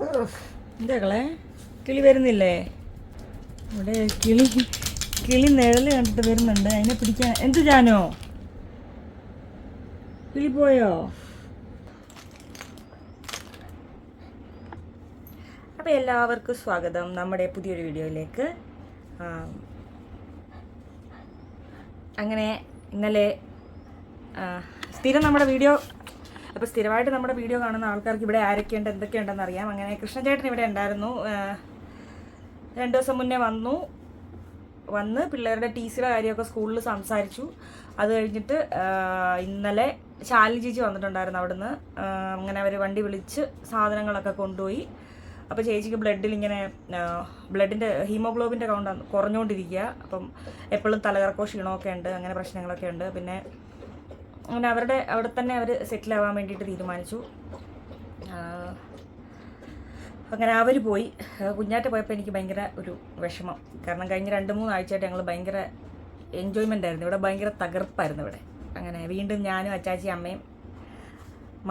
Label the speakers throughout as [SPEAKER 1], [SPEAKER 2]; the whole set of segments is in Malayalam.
[SPEAKER 1] എന്താക്കളെ കിളി വരുന്നില്ലേ? ഇവിടെ കിളി കിളി നിഴൽ കണ്ടിട്ട് വരുന്നുണ്ട്. അതിനെ പിടിക്കാൻ എന്ത് ജാനോ? കിളി പോയോ? അപ്പോൾ എല്ലാവർക്കും സ്വാഗതം നമ്മുടെ പുതിയൊരു വീഡിയോയിലേക്ക്. അങ്ങനെ ഇന്നലെ സ്ഥിരം നമ്മുടെ വീഡിയോ അപ്പോൾ സ്ഥിരമായിട്ട് നമ്മുടെ വീഡിയോ കാണുന്ന ആൾക്കാർക്ക് ഇവിടെ ആരൊക്കെയുണ്ട് എന്തൊക്കെയുണ്ടെന്ന് അറിയാം. അങ്ങനെ കൃഷ്ണചേട്ടൻ ഇവിടെ ഉണ്ടായിരുന്നു. രണ്ട് ദിവസം മുന്നേ വന്നു. വന്ന് പിള്ളേരുടെ ടി സിയുടെ കാര്യമൊക്കെ സ്കൂളിൽ സംസാരിച്ചു. അത് കഴിഞ്ഞിട്ട് ഇന്നലെ ശാലി ചേച്ചി വന്നിട്ടുണ്ടായിരുന്നു അവിടുന്ന്. അങ്ങനെ അവർ വണ്ടി വിളിച്ച് സാധനങ്ങളൊക്കെ കൊണ്ടുപോയി. അപ്പോൾ ചേച്ചിക്ക് ബ്ലഡിൽ ഇങ്ങനെ ബ്ലഡിന്റെ ഹീമോഗ്ലോബിന്റെ കൗണ്ട് കുറഞ്ഞുകൊണ്ടിരിക്കുക. അപ്പം എപ്പോഴും തലകറക്കോ ക്ഷീണമൊക്കെ ഉണ്ട് അങ്ങനെ പ്രശ്നങ്ങളൊക്കെ ഉണ്ട്. പിന്നെ അങ്ങനെ അവരുടെ അവിടെ തന്നെ അവർ സെറ്റിൽ ആവാൻ വേണ്ടിയിട്ട് തീരുമാനിച്ചു. അങ്ങനെ അവർ പോയി. കുഞ്ഞാറ്റ പോയപ്പോൾ എനിക്ക് ഭയങ്കര ഒരു വിഷമം. കാരണം കഴിഞ്ഞ രണ്ട് മൂന്ന് ആഴ്ചയായിട്ട് ഞങ്ങൾ ഭയങ്കര എൻജോയ്മെന്റ് ആയിരുന്നു. ഇവിടെ ഭയങ്കര തകർപ്പായിരുന്നു ഇവിടെ. അങ്ങനെ വീണ്ടും ഞാനും അച്ചാച്ചി അമ്മയും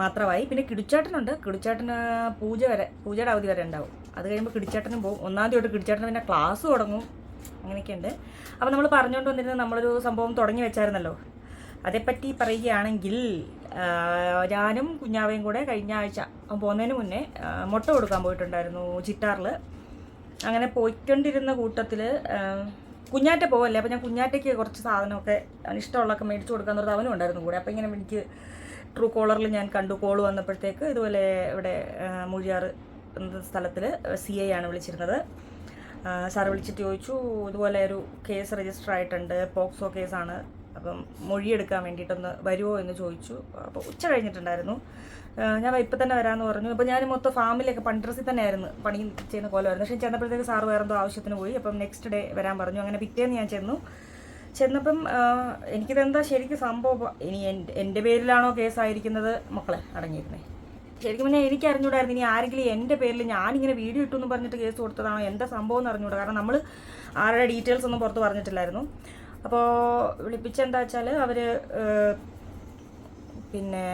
[SPEAKER 1] മാത്രമായി. പിന്നെ കിടിച്ചാട്ടനുണ്ട്. കിടിച്ചാട്ടന് പൂജ വരെ പൂജയുടെ അവധി വരെ ഉണ്ടാവും. അത് കഴിയുമ്പോൾ കിടിച്ചാട്ടനും പോകും ഒന്നാം തീയതി തൊട്ട് പിന്നെ ക്ലാസ് തുടങ്ങും. അങ്ങനെയൊക്കെയുണ്ട്. അപ്പോൾ നമ്മൾ പറഞ്ഞുകൊണ്ട് വന്നിരുന്നത് നമ്മളൊരു സംഭവം തുടങ്ങി വെച്ചായിരുന്നല്ലോ. അതേപ്പറ്റി പറയുകയാണെങ്കിൽ ഞാനും കുഞ്ഞാവയും കൂടെ കഴിഞ്ഞ ആഴ്ച പോകുന്നതിന് മുന്നേ മുട്ട കൊടുക്കാൻ പോയിട്ടുണ്ടായിരുന്നു ചിറ്റാറിൽ അങ്ങനെ പോയിക്കൊണ്ടിരുന്ന കൂട്ടത്തിൽ കുഞ്ഞാറ്റ പോവല്ലേ? അപ്പോൾ ഞാൻ കുഞ്ഞാറ്റയ്ക്ക് കുറച്ച് സാധനമൊക്കെ ഇഷ്ടമുള്ളതൊക്കെ മേടിച്ചു കൊടുക്കാൻ ഒരു അവനും ഉണ്ടായിരുന്നു കൂടെ. അപ്പോൾ ഇങ്ങനെ എനിക്ക് ട്രൂ കോളറിൽ ഞാൻ കണ്ടു. കോൾ വന്നപ്പോഴത്തേക്ക് ഇതുപോലെ ഇവിടെ എന്ന സ്ഥലത്തിൽ സി ഐ ആണ് വിളിച്ചിരുന്നത്. സാർ വിളിച്ചിട്ട് ചോദിച്ചു ഇതുപോലെ ഒരു കേസ് രജിസ്റ്റർ ആയിട്ടുണ്ട് പോക്സോ കേസാണ് അപ്പം മൊഴിയെടുക്കാൻ വേണ്ടിയിട്ടൊന്ന് വരുമോ എന്ന് ചോദിച്ചു. അപ്പോൾ ഉച്ച കഴിഞ്ഞിട്ടുണ്ടായിരുന്നു. ഞാൻ ഇപ്പം തന്നെ വരാമെന്ന് പറഞ്ഞു. അപ്പോൾ ഞാൻ മൊത്തം ഫാമിലൊക്കെ തന്നെ ആയിരുന്നു പണി ചെയ്യുന്ന കോലമായിരുന്നു. പക്ഷേ ചെന്നപ്പോഴത്തേക്ക് സാറ് വേറെ എന്തോ ആവശ്യത്തിന് പോയി. അപ്പം നെക്സ്റ്റ് ഡേ വരാൻ പറഞ്ഞു. അങ്ങനെ പിറ്റേന്ന് ഞാൻ ചെന്നു. ചെന്നപ്പം എനിക്കിതെന്താ ശരിക്കും സംഭവം? ഇനി എന്റെ പേരിലാണോ കേസായിരിക്കുന്നത്? മക്കളെ അടങ്ങിയിരുന്നേ ശരിക്കും പറഞ്ഞാൽ എനിക്ക് അറിഞ്ഞൂടായിരുന്നു ഇനി ആരെങ്കിലും എന്റെ പേരിൽ ഞാനിങ്ങനെ വീഡിയോ ഇട്ടു എന്ന് പറഞ്ഞിട്ട് കേസ് കൊടുത്തതാണോ? എന്താ സംഭവം എന്ന് അറിഞ്ഞൂടാ. കാരണം നമ്മൾ ആരുടെ ഡീറ്റെയിൽസ് ഒന്നും പുറത്ത് പറഞ്ഞിട്ടില്ലായിരുന്നു. അപ്പോൾ വിളിപ്പിച്ചെന്താ വെച്ചാൽ അവർ പിന്നെ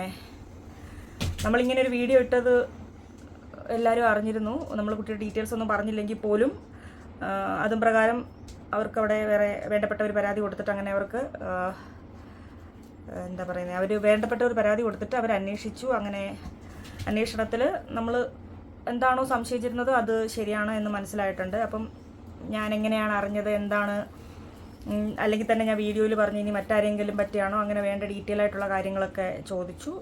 [SPEAKER 1] നമ്മളിങ്ങനെ ഒരു വീഡിയോ ഇട്ടത് എല്ലാവരും അറിഞ്ഞിരുന്നു. നമ്മൾ കുട്ടിയുടെ ഡീറ്റെയിൽസ് ഒന്നും പറഞ്ഞില്ലെങ്കിൽ പോലും അതും പ്രകാരം അവർക്ക് അവിടെ വേറെ വേണ്ടപ്പെട്ട ഒരു പരാതി കൊടുത്തിട്ട് അങ്ങനെ അവർക്ക് എന്താ പറയുന്നത് അവർ വേണ്ടപ്പെട്ട ഒരു പരാതി കൊടുത്തിട്ട് അവർ അന്വേഷിച്ചു. അങ്ങനെ അന്വേഷണത്തിൽ നമ്മൾ എന്താണോ സംശയിച്ചിരുന്നത് അത് ശരിയാണ് എന്ന് മനസ്സിലായിട്ടുണ്ട്. അപ്പം ഞാൻ എങ്ങനെയാണ് അറിഞ്ഞത്? എന്താണ് അല്ലെങ്കിൽ തന്നെ ഞാൻ വീഡിയോയിൽ പറഞ്ഞു ഇനി മറ്റാരെങ്കിലും പറ്റിയാണോ അങ്ങനെ വേണ്ട ഡീറ്റെയിൽ ആയിട്ടുള്ള കാര്യങ്ങളൊക്കെ ചോദിച്ചു.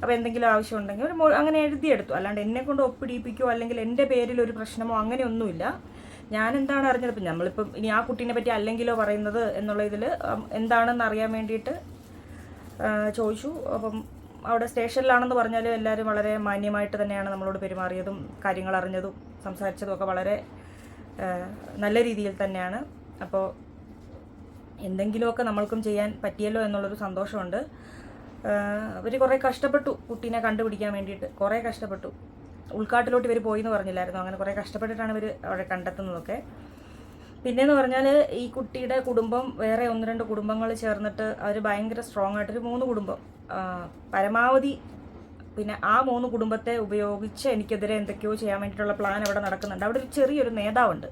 [SPEAKER 1] അപ്പോൾ എന്തെങ്കിലും ആവശ്യമുണ്ടെങ്കിൽ ഒരു അങ്ങനെ എഴുതിയെടുത്തു. അല്ലാണ്ട് എന്നെ കൊണ്ട് ഒപ്പിടിപ്പിക്കുകയോ അല്ലെങ്കിൽ എന്റെ പേരിൽ ഒരു പ്രശ്നമോ അങ്ങനെയൊന്നുമില്ല. ഞാൻ എന്താണ് അറിഞ്ഞത്? ഇപ്പം നമ്മളിപ്പം ഇനി ആ കുട്ടീനെ പറ്റി അല്ലെങ്കിലോ പറയുന്നത് എന്നുള്ള ഇതിൽ എന്താണെന്ന് അറിയാൻ വേണ്ടിയിട്ട് ചോദിച്ചു. അപ്പം അവിടെ സ്റ്റേഷനിലാണെന്ന് പറഞ്ഞാലും എല്ലാവരും വളരെ മാന്യമായിട്ട് തന്നെയാണ് നമ്മളോട് പെരുമാറിയതും കാര്യങ്ങൾ അറിഞ്ഞതും സംസാരിച്ചതും ഒക്കെ വളരെ നല്ല രീതിയിൽ തന്നെയാണ്. അപ്പോൾ എന്തെങ്കിലുമൊക്കെ നമ്മൾക്കും ചെയ്യാൻ പറ്റിയല്ലോ എന്നുള്ളൊരു സന്തോഷമുണ്ട്. അവർ കുറേ കഷ്ടപ്പെട്ടു കുട്ടീനെ കണ്ടുപിടിക്കാൻ വേണ്ടിയിട്ട്. കുറേ കഷ്ടപ്പെട്ടു. ഉൾക്കാട്ടിലോട്ട് ഇവർ പോയി എന്ന് പറഞ്ഞില്ലായിരുന്നു. അങ്ങനെ കുറേ കഷ്ടപ്പെട്ടിട്ടാണ് ഇവർ അവിടെ കണ്ടെത്തുന്നതൊക്കെ. പിന്നെയെന്ന് പറഞ്ഞാൽ ഈ കുട്ടിയുടെ കുടുംബം വേറെ ഒന്ന് രണ്ട് കുടുംബങ്ങൾ ചേർന്നിട്ട് അവർ ഭയങ്കര സ്ട്രോങ് ആയിട്ടൊരു മൂന്ന് കുടുംബം. പരമാവധി പിന്നെ ആ മൂന്ന് കുടുംബത്തെ ഉപയോഗിച്ച് എനിക്കെതിരെ എന്തൊക്കെയോ ചെയ്യാൻ വേണ്ടിയിട്ടുള്ള പ്ലാൻ അവിടെ നടക്കുന്നുണ്ട്. അവിടെ ഒരു ചെറിയൊരു നേതാവുണ്ട്.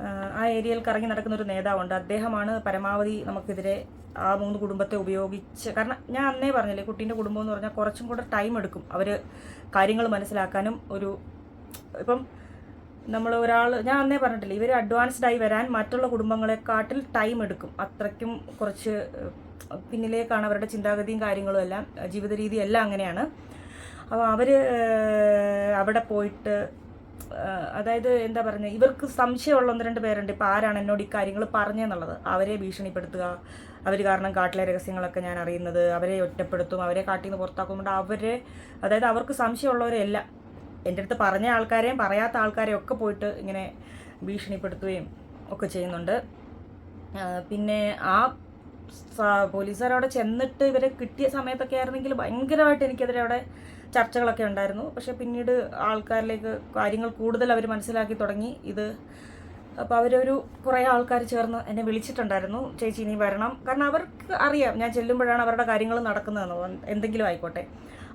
[SPEAKER 1] ആ, ഏരിയയിൽ കറങ്ങി നടക്കുന്ന ഒരു നേതാവുണ്ട്. അദ്ദേഹമാണ് പരമാവധി നമുക്കെതിരെ ആ മൂന്ന് കുടുംബത്തെ ഉപയോഗിച്ച് കാരണം ഞാൻ അന്നേ പറഞ്ഞില്ലേ കുട്ടീന്റെ കുടുംബം എന്ന് പറഞ്ഞാൽ കുറച്ചും കൂടെ ടൈം എടുക്കും അവർ കാര്യങ്ങൾ മനസ്സിലാക്കാനും ഒരു ഇപ്പം നമ്മൾ ഒരാൾ ഞാൻ അന്നേ പറഞ്ഞിട്ടില്ല ഇവർ അഡ്വാൻസ്ഡ് ആയി വരാൻ മറ്റുള്ള കുടുംബങ്ങളെക്കാട്ടിൽ ടൈം എടുക്കും. അത്രയ്ക്കും കുറച്ച് പിന്നിലേക്കാണ് അവരുടെ ചിന്താഗതിയും കാര്യങ്ങളും എല്ലാം ജീവിത രീതി എല്ലാം അങ്ങനെയാണ്. അപ്പോൾ അവർ അവിടെ പോയിട്ട് അതായത് എന്താ പറയുന്നത് ഇവർക്ക് സംശയമുള്ള ഒന്ന് രണ്ട് പേരുണ്ട്. ഇപ്പോൾ ആരാണ് എന്നോട് ഈ കാര്യങ്ങൾ പറഞ്ഞെന്നുള്ളത് അവരെ ഭീഷണിപ്പെടുത്തുക. അവർ കാരണം കാട്ടിലെ രഹസ്യങ്ങളൊക്കെ ഞാൻ അറിയുന്നത്. അവരെ ഒറ്റപ്പെടുത്തും. അവരെ കാട്ടിൽ നിന്ന് പുറത്താക്കുമ്പോൾ അവരെ അതായത് അവർക്ക് സംശയമുള്ളവരെല്ലാം എന്റെ അടുത്ത് പറഞ്ഞ ആൾക്കാരെയും പറയാത്ത ആൾക്കാരെയും ഒക്കെ പോയിട്ട് ഇങ്ങനെ ഭീഷണിപ്പെടുത്തുകയും ഒക്കെ ചെയ്യുന്നുണ്ട്. പിന്നെ ആ പോലീസുകാർ ചെന്നിട്ട് ഇവരെ കിട്ടിയ സമയത്തൊക്കെ ആയിരുന്നെങ്കിൽ ഭയങ്കരമായിട്ട് എനിക്കെതിരെ അവിടെ ചർച്ചകളൊക്കെ ഉണ്ടായിരുന്നു. പക്ഷെ പിന്നീട് ആൾക്കാരിലേക്ക് കാര്യങ്ങൾ കൂടുതൽ അവർ മനസ്സിലാക്കി തുടങ്ങി. ഇത് അപ്പോൾ അവരൊരു കുറേ ആൾക്കാർ ചേർന്ന് എന്നെ വിളിച്ചിട്ടുണ്ടായിരുന്നു. ചേച്ചി ഇനി വരണം. കാരണം അവർക്ക് അറിയാം. ഞാൻ ചെല്ലുമ്പോഴാണ് അവരുടെ കാര്യങ്ങൾ നടക്കുന്നതെന്ന് എന്തെങ്കിലും ആയിക്കോട്ടെ.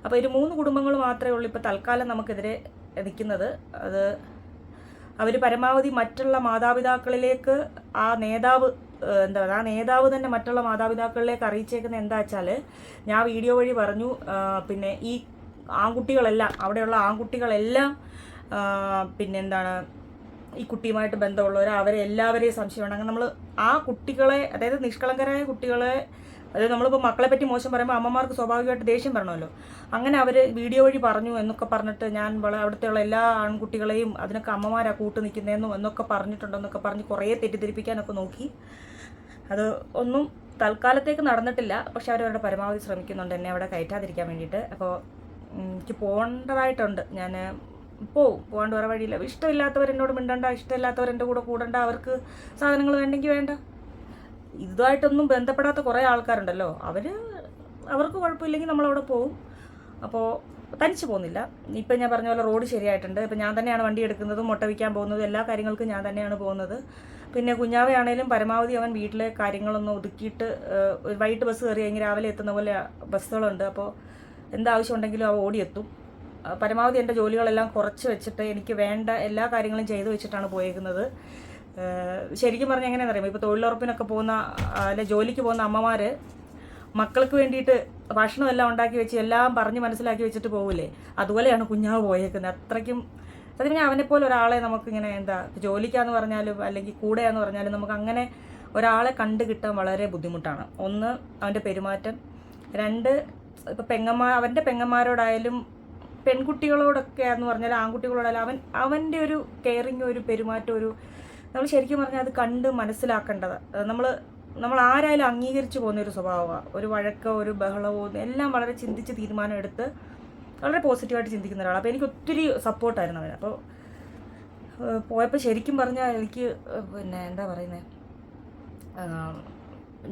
[SPEAKER 1] അപ്പോൾ ഒരു മൂന്ന് കുടുംബങ്ങൾ മാത്രമേ ഉള്ളൂ ഇപ്പോൾ തൽക്കാലം നമുക്കെതിരെ നിൽക്കുന്നത്. അത് അവർ പരമാവധി മറ്റുള്ള മാതാപിതാക്കളിലേക്ക് ആ നേതാവ് എന്താ പറയുക ആ നേതാവ് തന്നെ മറ്റുള്ള മാതാപിതാക്കളിലേക്ക് അറിയിച്ചേക്കുന്നത് എന്താ വെച്ചാൽ ഞാൻ വീഡിയോ വഴി പറഞ്ഞു. പിന്നെ ഈ ആൺകുട്ടികളെല്ലാം അവിടെയുള്ള ആൺകുട്ടികളെല്ലാം പിന്നെന്താണ് ഈ കുട്ടിയുമായിട്ട് ബന്ധമുള്ളവർ അവരെ എല്ലാവരെയും സംശയമുണ്ട് അങ്ങനെ നമ്മൾ ആ കുട്ടികളെ അതായത് നിഷ്കളങ്കരായ കുട്ടികളെ അതായത് നമ്മളിപ്പോൾ മക്കളെ പറ്റി മോശം പറയുമ്പോൾ അമ്മമാർക്ക് സ്വാഭാവികമായിട്ട് ദേഷ്യം വരണമല്ലോ. അങ്ങനെ അവർ വീഡിയോ വഴി പറഞ്ഞു എന്നൊക്കെ പറഞ്ഞിട്ട് ഞാൻ അവിടുത്തെയുള്ള എല്ലാ ആൺകുട്ടികളെയും അതിനൊക്കെ അമ്മമാരാ കൂട്ട് നിൽക്കുന്നതെന്നും എന്നൊക്കെ പറഞ്ഞിട്ടുണ്ടെന്നൊക്കെ പറഞ്ഞ് കുറേ തെറ്റിദ്ധരിപ്പിക്കാനൊക്കെ നോക്കി. അത് ഒന്നും തൽക്കാലത്തേക്ക് നടന്നിട്ടില്ല. പക്ഷെ അവരവരുടെ പരമാവധി ശ്രമിക്കുന്നുണ്ട് എന്നെ അവിടെ കയറ്റാതിരിക്കാൻ വേണ്ടിയിട്ട്. അപ്പോൾ എനിക്ക് പോകേണ്ടതായിട്ടുണ്ട് ഞാൻ പോവും പോകാണ്ട് വേറെ വഴിയില്ല. ഇഷ്ടമില്ലാത്തവർ എന്നോട് മിണ്ടണ്ട ഇഷ്ടമില്ലാത്തവർ എന്റെ കൂടെ കൂടണ്ട അവർക്ക് സാധനങ്ങൾ വേണ്ടെങ്കിൽ വേണ്ട. ഇതുമായിട്ടൊന്നും ബന്ധപ്പെടാത്ത കുറേ ആൾക്കാരുണ്ടല്ലോ. അവർ അവർക്ക് കുഴപ്പമില്ലെങ്കിൽ നമ്മളവിടെ പോവും. അപ്പോൾ തനിച്ച് പോകുന്നില്ല. ഇപ്പം ഞാൻ പറഞ്ഞ പോലെ റോഡ് ശരിയായിട്ടുണ്ട്. ഇപ്പം ഞാൻ തന്നെയാണ് വണ്ടി എടുക്കുന്നതും മുട്ട വിൽക്കാൻ പോകുന്നതും എല്ലാ കാര്യങ്ങൾക്കും ഞാൻ തന്നെയാണ് പോകുന്നത്. പിന്നെ കുഞ്ഞാവയാണേലും പരമാവധി അവൻ വീട്ടിലെ കാര്യങ്ങളൊന്നും ഒതുക്കിയിട്ട് വൈകിട്ട് ബസ് കയറി കഴിഞ്ഞ് രാവിലെ എത്തുന്ന പോലെ ബസ്സുകളുണ്ട്. അപ്പോൾ എന്താവശ്യം ഉണ്ടെങ്കിലും അവ ഓടിയെത്തും. പരമാവധി എന്റെ ജോലികളെല്ലാം കുറച്ച് വെച്ചിട്ട് എനിക്ക് വേണ്ട എല്ലാ കാര്യങ്ങളും ചെയ്തു വെച്ചിട്ടാണ് പോയേക്കുന്നത്. ശരിക്കും പറഞ്ഞാൽ എങ്ങനെയാണെന്ന് അറിയാമോ? ഇപ്പോൾ തൊഴിലുറപ്പിനൊക്കെ പോകുന്ന അല്ലെ ജോലിക്ക് പോകുന്ന അമ്മമാർ മക്കൾക്ക് വേണ്ടിയിട്ട് ഭക്ഷണം എല്ലാം ഉണ്ടാക്കി വെച്ച് എല്ലാം പറഞ്ഞ് മനസ്സിലാക്കി വെച്ചിട്ട് പോകില്ലേ അതുപോലെയാണ് കുഞ്ഞാവ് പോയേക്കുന്നത്. അത്രയ്ക്കും സത്യം അവനെ പോലെ ഒരാളെ നമുക്കിങ്ങനെ എന്താ ജോലിക്കാന്ന് പറഞ്ഞാലും അല്ലെങ്കിൽ കൂടെയാന്ന് പറഞ്ഞാലും നമുക്ക് അങ്ങനെ ഒരാളെ കണ്ടു കിട്ടാൻ വളരെ ബുദ്ധിമുട്ടാണ്. ഒന്ന് അവന്റെ പെരുമാറ്റം. രണ്ട് ഇപ്പം പെങ്ങന്മാർ അവന്റെ പെങ്ങന്മാരോടായാലും പെൺകുട്ടികളോടൊക്കെ എന്ന് പറഞ്ഞാൽ ആൺകുട്ടികളോടായാലും അവൻ അവന്റെ ഒരു കെയറിങ് ഒരു പെരുമാറ്റം ഒരു നമ്മൾ ശരിക്കും പറഞ്ഞാൽ അത് കണ്ട് മനസ്സിലാക്കേണ്ടത്. നമ്മൾ നമ്മൾ ആരായാലും അംഗീകരിച്ചു പോകുന്ന ഒരു സ്വഭാവമാണ് ഒരു വഴക്കോ ഒരു ബഹളമോ എല്ലാം വളരെ ചിന്തിച്ച് തീരുമാനം എടുത്ത് വളരെ പോസിറ്റീവായിട്ട് ചിന്തിക്കുന്ന ഒരാളാണ് അപ്പോൾ എനിക്ക് ഒത്തിരി സപ്പോർട്ടായിരുന്നു അവൻ അപ്പോൾ പോയപ്പോൾ ശരിക്കും പറഞ്ഞാൽ എനിക്ക് പിന്നെ എന്താ പറയുന്നത്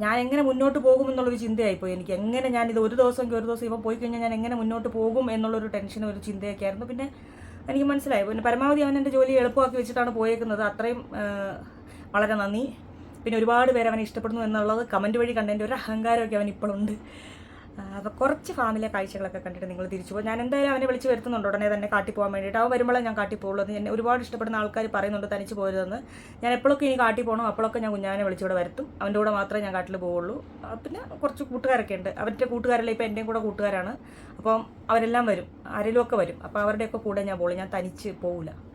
[SPEAKER 1] ഞാൻ എങ്ങനെ മുന്നോട്ട് പോകും എന്നുള്ളൊരു ചിന്തയായിപ്പോയി. എനിക്ക് എങ്ങനെ ഞാൻ ഇത് ഒരു ദിവസമെങ്കിൽ ഒരു ദിവസം ഇപ്പോൾ പോയി കഴിഞ്ഞാൽ ഞാൻ എങ്ങനെ മുന്നോട്ട് പോകും എന്നുള്ളൊരു ടെൻഷനും ഒരു ചിന്തയൊക്കെ ആയിരുന്നു. പിന്നെ എനിക്ക് മനസ്സിലായി. പിന്നെ പരമാവധി അവൻ എന്റെ ജോലി എളുപ്പമാക്കി വെച്ചിട്ടാണ് പോയേക്കുന്നത്. അത്രയും വളരെ നന്ദി. പിന്നെ ഒരുപാട് പേര് അവനെ ഇഷ്ടപ്പെടുന്നു എന്നുള്ളത് കമന്റ് വഴി കണ്ടതിന്റെ ഒരു അഹങ്കാരമൊക്കെ അവൻ ഇപ്പോഴുണ്ട് അപ്പോൾ കുറച്ച് ഫാമിലെ കാഴ്ചകളൊക്കെ കണ്ടിട്ട് നിങ്ങൾ തിരിച്ചു പോകും ഞാൻ എന്തായാലും അവനെ വിളിച്ച് വരുത്തുന്നുണ്ട്. ഉടനെ തന്നെ കാട്ടി പോകാൻ വേണ്ടിയിട്ട്. അവൻ വരുമ്പോഴേ ഞാൻ കാട്ടി പോകുള്ളൂ എന്ന് എന്നെ ഒരുപാട് ഇഷ്ടപ്പെടുന്ന ആൾക്കാർ പറയുന്നുണ്ട് തനിച്ച് പോരുതെന്ന്. ഞാൻ എപ്പോഴൊക്കെ ഇനി കാട്ടി പോകണം അപ്പോഴൊക്കെ ഞാൻ കുഞ്ഞാനെ വിളിച്ചിവിടെ വരുത്തും. അവന്റെ കൂടെ മാത്രമേ ഞാൻ കാട്ടിൽ പോവുള്ളൂ. പിന്നെ കുറച്ച് കൂട്ടുകാരൊക്കെ ഉണ്ട്. അവരുടെ കൂട്ടുകാരല്ല ഇപ്പോൾ എന്റെയും കൂടെ കൂട്ടുകാരാണ്. അപ്പം അവരെല്ലാം വരും. ആരെങ്കിലുമൊക്കെ വരും. അപ്പോൾ അവരുടെയൊക്കെ കൂടെ ഞാൻ പോകുള്ളൂ ഞാൻ തനിച്ച് പോവില്ല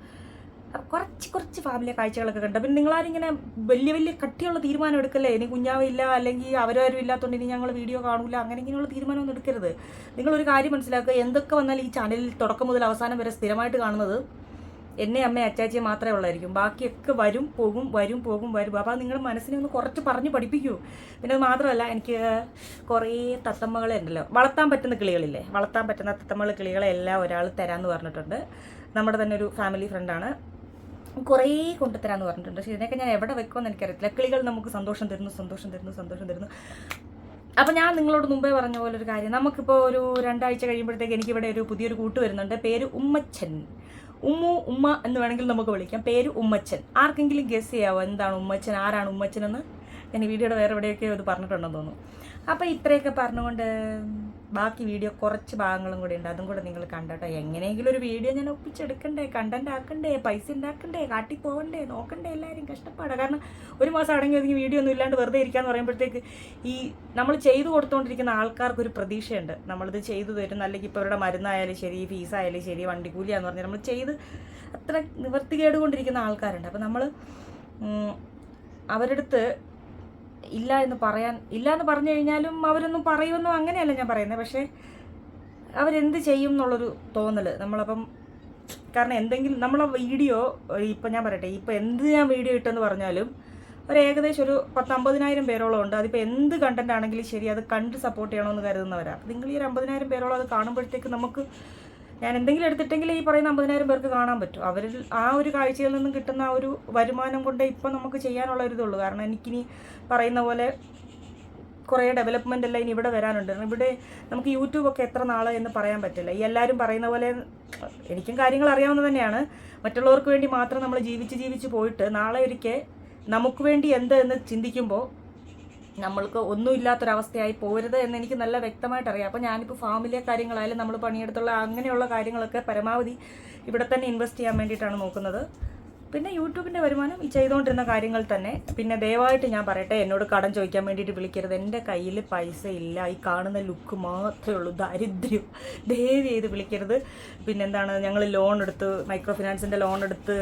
[SPEAKER 1] കുറച്ച് കുറച്ച് ഫാമിലി കാഴ്ചകളൊക്കെ കണ്ടു. പിന്നെ നിങ്ങളാരിങ്ങനെ വലിയ വലിയ കട്ടിയുള്ള തീരുമാനം എടുക്കല്ലേ? ഇനി കുഞ്ഞാവില്ല അല്ലെങ്കിൽ അവരാരും ഇല്ലാത്തതുകൊണ്ട് ഇനി ഞങ്ങൾ വീഡിയോ കാണൂല. അങ്ങനെ ഇങ്ങനെയുള്ള തീരുമാനമൊന്നും എടുക്കരുത്. നിങ്ങളൊരു കാര്യം മനസ്സിലാക്കുക എന്തൊക്കെ വന്നാൽ ഈ ചാനൽ തുടക്കം മുതൽ അവസാനം വരെ സ്ഥിരമായിട്ട് കാണുന്നത് എന്നെ അമ്മ അച്ചാച്ചിയെ മാത്രമേ ഉള്ളായിരിക്കും. ബാക്കിയൊക്കെ വരും പോകും വരും പോകും വരും. അപ്പോൾ നിങ്ങളുടെ മനസ്സിനെ ഒന്ന് കുറച്ച് പറഞ്ഞ് പഠിപ്പിക്കൂ. പിന്നെ അത് മാത്രമല്ല എനിക്ക് കുറേ തത്തമ്മകളെ ഉണ്ടല്ലോ. വളർത്താൻ പറ്റുന്ന കിളികളില്ലേ? വളർത്താൻ പറ്റുന്ന തത്തമ്മകൾ കിളികളെ എല്ലാം ഒരാൾ തരാമെന്ന് പറഞ്ഞിട്ടുണ്ട്. നമ്മുടെ തന്നെ ഒരു ഫാമിലി ഫ്രണ്ടാണ് കുറേ കൊണ്ടുതരാന്ന് പറഞ്ഞിട്ടുണ്ട്. പക്ഷേ ഇതിനൊക്കെ ഞാൻ എവിടെ വെക്കുമെന്ന് എനിക്കറിയത്തില്ല. കിളികൾ നമുക്ക് സന്തോഷം തരുന്നു സന്തോഷം തരുന്നു സന്തോഷം തരുന്നു. അപ്പം ഞാൻ നിങ്ങളോട് മുമ്പേ പറഞ്ഞ പോലെ ഒരു കാര്യം. നമുക്കിപ്പോൾ ഒരു രണ്ടാഴ്ച കഴിയുമ്പോഴത്തേക്ക് എനിക്കിവിടെ ഒരു പുതിയൊരു കൂട്ട് വരുന്നുണ്ട്. പേര് ഉമ്മച്ചൻ. ഉമ്മു ഉമ്മ എന്ന് വേണമെങ്കിൽ നമുക്ക് വിളിക്കാം. പേര് ഉമ്മച്ചൻ. ആർക്കെങ്കിലും ഗസ് ചെയ്യാവോ? എന്താണ് ഉമ്മച്ചൻ? ആരാണ് ഉമ്മച്ചൻ എന്ന് ഞാൻ വീഡിയോയുടെ വേറെ എവിടെയൊക്കെ ഇത് പറഞ്ഞിട്ടുണ്ടെന്ന് തോന്നുന്നു. അപ്പോൾ ഇത്രയൊക്കെ പറഞ്ഞുകൊണ്ട് ബാക്കി വീഡിയോ കുറച്ച് ഭാഗങ്ങളും കൂടി ഉണ്ട്. അതും കൂടെ നിങ്ങൾ കണ്ടോട്ടോ. എങ്ങനെയെങ്കിലും ഒരു വീഡിയോ ഞാൻ ഒപ്പിച്ചെടുക്കണ്ടേ? കണ്ടന്റ് ആക്കണ്ടേ പൈസ ഉണ്ടാക്കണ്ടേ? കാട്ടി പോകണ്ടേ നോക്കണ്ടേ? എല്ലാവരും കഷ്ടപ്പാടാണ് കാരണം ഒരു മാസം അടങ്ങി ഒതുങ്ങി വീഡിയോ ഒന്നും ഇല്ലാണ്ട് വെറുതെ ഇരിക്കാന്ന് പറയുമ്പോഴത്തേക്ക് ഈ നമ്മൾ ചെയ്തു കൊടുത്തുകൊണ്ടിരിക്കുന്ന ആൾക്കാർക്ക് ഒരു പ്രതീക്ഷയുണ്ട്. നമ്മളിത് ചെയ്തു തരും. അല്ലെങ്കിൽ ഇപ്പോൾ ഇവരുടെ മരുന്നായാലും ശരി ഫീസായാലും ശരി വണ്ടിക്കൂലിയാന്ന് പറഞ്ഞാൽ നമ്മൾ ചെയ്ത് അത്ര നിവർത്തികേട് കൊണ്ടിരിക്കുന്ന ആൾക്കാരുണ്ട്. അപ്പോൾ നമ്മൾ അവരുടെ അടുത്ത് ഇല്ല എന്ന് പറയാൻ ഇല്ല എന്ന് പറഞ്ഞു കഴിഞ്ഞാലും അവരൊന്നും പറയുമെന്നും അങ്ങനെയല്ല ഞാൻ പറയുന്നത്. പക്ഷേ അവരെന്ത് ചെയ്യും എന്നുള്ളൊരു തോന്നൽ നമ്മളപ്പം കാരണം എന്തെങ്കിലും നമ്മളെ വീഡിയോ ഇപ്പം ഞാൻ പറയട്ടെ ഇപ്പം എന്ത് ഞാൻ വീഡിയോ ഇട്ടെന്ന് പറഞ്ഞാലും ഒരു ഏകദേശം ഒരു പത്തമ്പതിനായിരം പേരോളം ഉണ്ട്. അതിപ്പോൾ എന്ത് കണ്ടന്റ് ആണെങ്കിലും ശരി അത് കണ്ട് സപ്പോർട്ട് ചെയ്യണമെന്ന് കരുതുന്നവരാണ് നിങ്ങൾ ഈ ഒരു അമ്പതിനായിരം പേരോളം അത് കാണുമ്പോഴത്തേക്ക് നമുക്ക് ഞാൻ എന്തെങ്കിലും എടുത്തിട്ടെങ്കിൽ ഈ പറയുന്ന അമ്പതിനായിരം പേർക്ക് കാണാൻ പറ്റും. അവരിൽ ആ ഒരു കാഴ്ചയിൽ നിന്നും കിട്ടുന്ന ആ ഒരു വരുമാനം കൊണ്ട് ഇപ്പം നമുക്ക് ചെയ്യാനുള്ള ഒരു ഇതുള്ളൂ. കാരണം എനിക്കിനി പറയുന്ന പോലെ കുറേ ഡെവലപ്മെന്റ് എല്ലാം ഇനി ഇവിടെ വരാനുണ്ട്. ഇവിടെ നമുക്ക് യൂട്യൂബൊക്കെ എത്ര നാൾ എന്ന് പറയാൻ പറ്റില്ല. ഈ എല്ലാവരും പറയുന്ന പോലെ എനിക്കും കാര്യങ്ങൾ അറിയാവുന്ന തന്നെയാണ്. മറ്റുള്ളവർക്ക് വേണ്ടി മാത്രം നമ്മൾ ജീവിച്ച് ജീവിച്ച് പോയിട്ട് നാളെ ഒരിക്കൽ നമുക്ക് വേണ്ടി എന്ത് എന്ന് ചിന്തിക്കുമ്പോൾ നമ്മൾക്ക് ഒന്നുമില്ലാത്തൊരവസ്ഥയായി പോരുത് എന്ന് എനിക്ക് നല്ല വ്യക്തമായിട്ട് അറിയാം അപ്പോൾ ഞാനിപ്പോൾ ഫാമിലെ കാര്യങ്ങളായാലും നമ്മൾ പണിയെടുത്തുള്ള അങ്ങനെയുള്ള കാര്യങ്ങളൊക്കെ പരമാവധി ഇവിടെ തന്നെ ഇൻവെസ്റ്റ് ചെയ്യാൻ വേണ്ടിയിട്ടാണ് നോക്കുന്നത്. പിന്നെ യൂട്യൂബിന്റെ വരുമാനം ഈ ചെയ്തുകൊണ്ടിരുന്ന കാര്യങ്ങൾ തന്നെ. പിന്നെ ദയവായിട്ട് ഞാൻ പറയട്ടെ എന്നോട് കടം ചോദിക്കാൻ വേണ്ടിയിട്ട് വിളിക്കരുത്. എന്റെ കയ്യിൽ പൈസ ഇല്ല. ഈ കാണുന്ന ലുക്ക് മാത്രമേ ഉള്ളൂ. ദാരിദ്ര്യം. ദയവ് ചെയ്ത് വിളിക്കരുത്. പിന്നെന്താണ് ഞങ്ങൾ ലോൺ എടുത്ത് മൈക്രോ ഫിനാൻസിന്റെ ലോൺ എടുത്ത്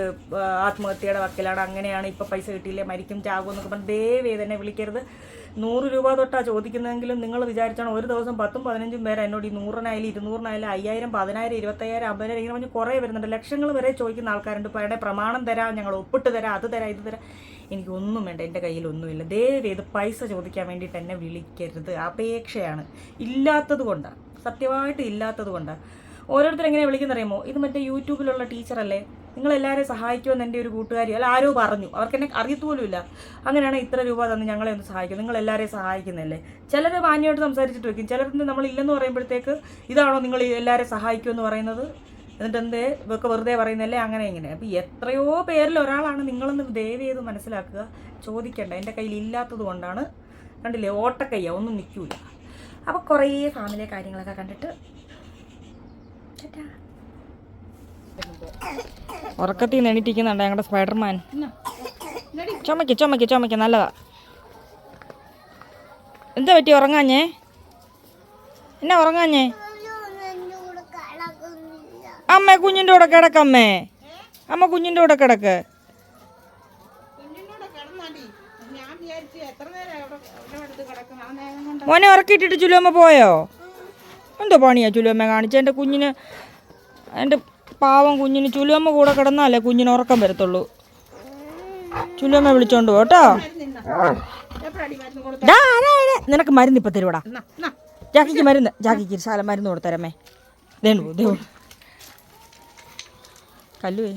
[SPEAKER 1] ആത്മഹത്യയുടെ വക്കിലാണ്. അങ്ങനെയാണ് ഇപ്പോൾ പൈസ കിട്ടിയില്ലേ മരിക്കും ചാകും എന്നൊക്കെ പറഞ്ഞ് ദയവ് ചെയ്ത് എന്നെ വിളിക്കരുത്. നൂറ് രൂപ തൊട്ടാണ് ചോദിക്കുന്നതെങ്കിലും നിങ്ങൾ വിചാരിച്ചാണ് ഒരു ദിവസം പത്തും പതിനഞ്ചും പേര് എന്നോട് ഈ നൂറിനായാലും ഇരുന്നൂറിനായാലും അയ്യായിരം പതിനായിരം ഇരുപത്തയ്യായിരം അമ്പതിനായിരം ഇങ്ങനെ പറഞ്ഞ് കുറേ വരുന്നുണ്ട്. ലക്ഷങ്ങൾ വരെ ചോദിക്കുന്ന ആൾക്കാരുണ്ട്. ഇവിടെ പ്രമാണം തരാം ഞങ്ങൾ ഒപ്പിട്ട് തരാം അത് തരാം ഇത് തരാം. എനിക്കൊന്നും വേണ്ട എന്റെ കയ്യിലൊന്നുമില്ല ദയവ് ചെയ്ത് പൈസ ചോദിക്കാൻ വേണ്ടിയിട്ട് എന്നെ വിളിക്കരുത്. അപേക്ഷയാണ്. ഇല്ലാത്തത് കൊണ്ടാണ് സത്യമായിട്ട് ഇല്ലാത്തത് കൊണ്ടാണ് ഓരോരുത്തർ എങ്ങനെ വിളിക്കുന്നറിയുമോ ഇത് മറ്റേ യൂട്യൂബിലുള്ള ടീച്ചറല്ലേ നിങ്ങൾ എല്ലാവരെയും സഹായിക്കുമെന്ന് എന്റെ ഒരു കൂട്ടുകാരി അല്ല ആരോ പറഞ്ഞു. അവർക്ക് എന്നെ അറിയത്തുപോലുമില്ല അങ്ങനെയാണ് ഇത്ര രൂപ തന്ന് ഞങ്ങളെ ഒന്ന് സഹായിക്കും നിങ്ങൾ എല്ലാവരെയും സഹായിക്കുന്നല്ലേ ചിലർ മാന്യമായിട്ട് സംസാരിച്ചിട്ട് വയ്ക്കും ചിലർക്ക് നമ്മൾ ഇല്ലെന്ന് പറയുമ്പോഴത്തേക്ക് ഇതാണോ നിങ്ങൾ എല്ലാവരെയും സഹായിക്കുമെന്ന് പറയുന്നത്? എന്നിട്ട് എന്തേ? ഇവർക്ക് വെറുതെ പറയുന്നല്ലേ അങ്ങനെ ഇങ്ങനെ. അപ്പം എത്രയോ പേരിൽ ഒരാളാണ് നിങ്ങളൊന്ന് ദയവ് ചെയ്ത് മനസ്സിലാക്കുക. ചോദിക്കേണ്ട. എന്റെ കയ്യിൽ ഇല്ലാത്തത് കൊണ്ടാണ്. കണ്ടില്ലേ? ഓട്ടക്കയ്യ. ഒന്നും നിൽക്കൂല. അപ്പോൾ കുറേ ഫാമിലി കാര്യങ്ങളൊക്കെ കണ്ടിട്ട് ഉറക്കത്തിൽ നിന്ന് എണീറ്റിരിക്കുന്നുണ്ട് ഞങ്ങളുടെ സ്പൈഡർമാൻ? ചുമക്ക് ചുമക്ക് ചുമക്ക് നല്ലതാ. എന്താ പറ്റി ഉറങ്ങാഞ്ഞേ? എന്നാ ഉറങ്ങാഞ്ഞേ? അമ്മ കുഞ്ഞിന്റെ കൂടെ കിടക്കമ്മേ അമ്മ. കുഞ്ഞിന്റെ കൂടെ കിടക്ക്. മോനെ ഉറക്കിട്ടിട്ട് ചുലുവമ്മ പോയോ? എന്തോ പണിയാ ചുലുവമ്മ കാണിച്ച? എന്റെ കുഞ്ഞിന് എന്റെ പാവം കുഞ്ഞിന് ചുലുവമ്മ കൂടെ കിടന്നാലേ കുഞ്ഞിന് ഉറക്കം വരത്തുള്ളൂ. ചുലുവമ്മ വിളിച്ചോണ്ട് പോട്ടോ. നിനക്ക് മരുന്ന് ഇപ്പം തരുവടാ? ജാക്കിക്ക് മരുന്ന് ജാക്കിക്ക് ശാല മരുന്ന് കൊടുത്തരമേ ദേണ്ടു ദേവു കല്ലുവേ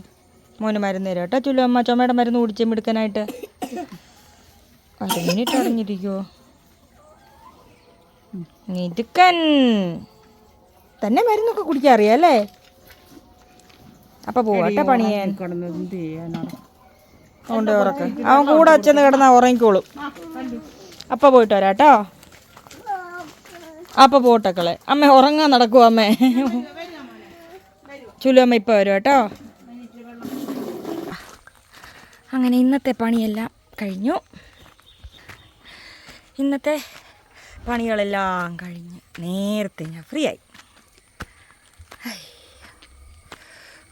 [SPEAKER 1] മോന് മരുന്ന് തരാം കേട്ടോ ചുല്ലു അമ്മ ചുമയുടെ മരുന്ന് കുടിച്ച് മിടുക്കാനായിട്ട്. അടങ്ങിട്ട് അടങ്ങിയിരിക്കുവോ? മിടുക്കൻ. തന്നെ മരുന്നൊക്കെ കുടിക്കാൻ അറിയാം അല്ലേ? അപ്പൊ പോവാട്ടെ പണിയാൻ കൊണ്ട് ഉറക്ക. അവൻ കൂടെ അച്ഛന്ന് കിടന്നാ ഉറങ്ങിക്കോളും. അപ്പൊ പോയിട്ട് വരാട്ടോ. അപ്പ പോട്ടക്കളെ അമ്മ ഉറങ്ങാൻ നടക്കൂ അമ്മേ. ചുലു അമ്മ ഇപ്പൊ വരും കേട്ടോ. അങ്ങനെ ഇന്നത്തെ പണിയെല്ലാം കഴിഞ്ഞു. ഇന്നത്തെ പണികളെല്ലാം കഴിഞ്ഞ്. നേരത്തെ ഞാൻ ഫ്രീ ആയി.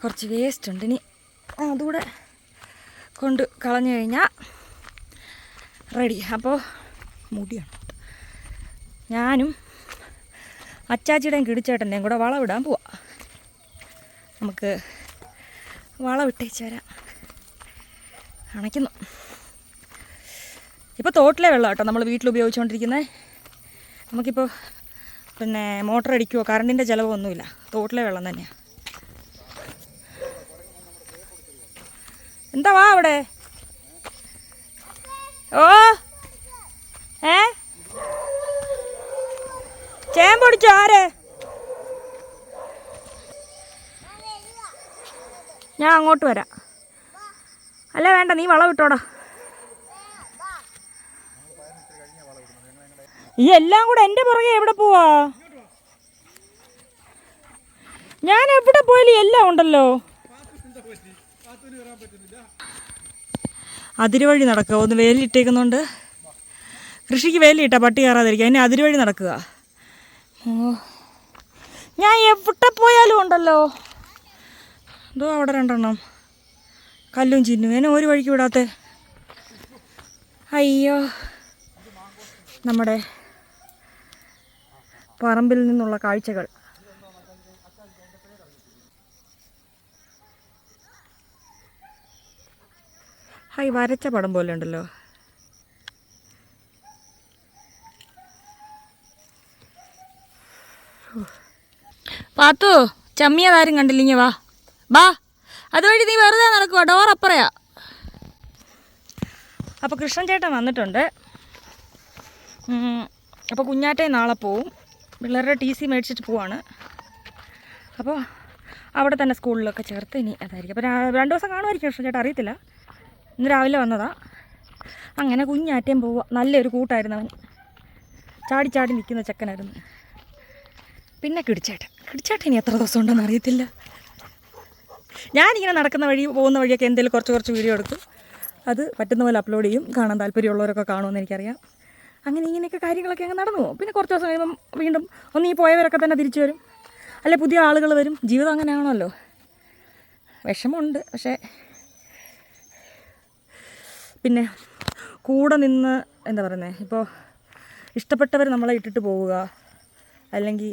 [SPEAKER 1] കുറച്ച് വേസ്റ്റ് ഉണ്ട്. ഇനി അതുകൂടെ കൊണ്ട് കളഞ്ഞു കഴിഞ്ഞാൽ റെഡി അപ്പോൾ മുടിയാണ്. ഞാനും അച്ചാച്ചിയുടെയും കിടിച്ചേട്ടന്റെയും കൂടെ വളമിടാൻ പോവാം. നമുക്ക് വളമിട്ടേച്ച് വരാം. അണയ്ക്കുന്നു. ഇപ്പോൾ തോട്ടിലെ വെള്ളം കേട്ടോ നമ്മൾ വീട്ടിൽ ഉപയോഗിച്ചുകൊണ്ടിരിക്കുന്നത് നമുക്കിപ്പോൾ പിന്നെ മോട്ടർ അടിക്കുവോ കറണ്ടിന്റെ ചിലവൊന്നുമില്ല. തോട്ടിലെ വെള്ളം തന്നെയാണ് എന്താ വാ അവിടെ? ഓ ഏ? ചേമ്പൊടിച്ചോ ആര്? ഞാൻ അങ്ങോട്ട് വരാം. അല്ല വേണ്ട നീ വളം ഇട്ടോടാ. ഈ എല്ലാം കൂടെ എന്റെ പുറകെ എവിടെ പോവാ? ഞാൻ എവിടെ പോയാലും എല്ലാം ഉണ്ടല്ലോ. അതിരുവഴി നടക്കുക. ഒന്ന് വേലിയിട്ടേക്കുന്നുണ്ട് കൃഷിക്ക് വേലിയിട്ടാ പട്ടി കയറാതിരിക്കുക. അതിന് അതിരുവഴി നടക്കുക. ഓ. ഞാൻ എവിടെ പോയാലും ഉണ്ടല്ലോ. എന്തോ അവിടെ രണ്ടെണ്ണം. കല്ലും ചിന്നും. എന്നെ ഒരു വഴിക്ക് വിടാത്ത. അയ്യോ. നമ്മുടെ പറമ്പിൽ നിന്നുള്ള കാഴ്ചകൾ. ഹായ് വരച്ച പടം പോലെ ഉണ്ടല്ലോ. പാത്തു ചമ്മിയതാരും കണ്ടില്ലെങ്കിൽ വാ. വാ അതുവഴി നീ വെറുതെ നടക്കുക ഡോർ അപ്പറയാ. അപ്പോൾ കൃഷ്ണൻ ചേട്ടൻ വന്നിട്ടുണ്ട് അപ്പോൾ കുഞ്ഞാറ്റേ നാളെ പോവും. പിള്ളേരുടെ ടി സി മേടിച്ചിട്ട് പോവാണ്. അപ്പോൾ അവിടെ തന്നെ സ്കൂളിലൊക്കെ ചേർത്ത് ഇനി അതായിരിക്കും. അപ്പോൾ രണ്ട് ദിവസം കാണുമായിരിക്കും കൃഷ്ണൻ ചേട്ടൻ അറിയത്തില്ല. ഇന്ന് രാവിലെ വന്നതാ. അങ്ങനെ കുഞ്ഞാറ്റം പോവുക നല്ലൊരു കൂട്ടായിരുന്നു അവൻ ചാടി ചാടി നിൽക്കുന്ന ചെക്കനായിരുന്നു. പിന്നെ കിടിച്ചേട്ടൻ. കിടിച്ചേട്ടൻ ഇനി എത്ര ദിവസം ഉണ്ടെന്ന് അറിയത്തില്ല. ഞാനിങ്ങനെ നടക്കുന്ന വഴി പോകുന്ന വഴിയൊക്കെ എന്തെങ്കിലും കുറച്ച് കുറച്ച് വീഡിയോ എടുക്കും. അത് പറ്റുന്ന പോലെ അപ്ലോഡ് ചെയ്യും. കാണാൻ താല്പര്യമുള്ളവരൊക്കെ കാണുമെന്ന് എനിക്കറിയാം. അങ്ങനെ ഇങ്ങനെയൊക്കെ കാര്യങ്ങളൊക്കെ അങ്ങ് നടന്നു പോകും. പിന്നെ കുറച്ച് ദിവസം കഴിയുമ്പം വീണ്ടും ഒന്ന് ഈ പോയവരൊക്കെ തന്നെ തിരിച്ചു വരും. അല്ലെ പുതിയ ആളുകൾ വരും. ജീവിതം അങ്ങനെയാണല്ലോ. വിഷമമുണ്ട്. പക്ഷേ പിന്നെ കൂടെ നിന്ന് എന്താ പറയുന്നത് ഇപ്പോൾ ഇഷ്ടപ്പെട്ടവർ നമ്മളെ ഇട്ടിട്ട് പോവുക. അല്ലെങ്കിൽ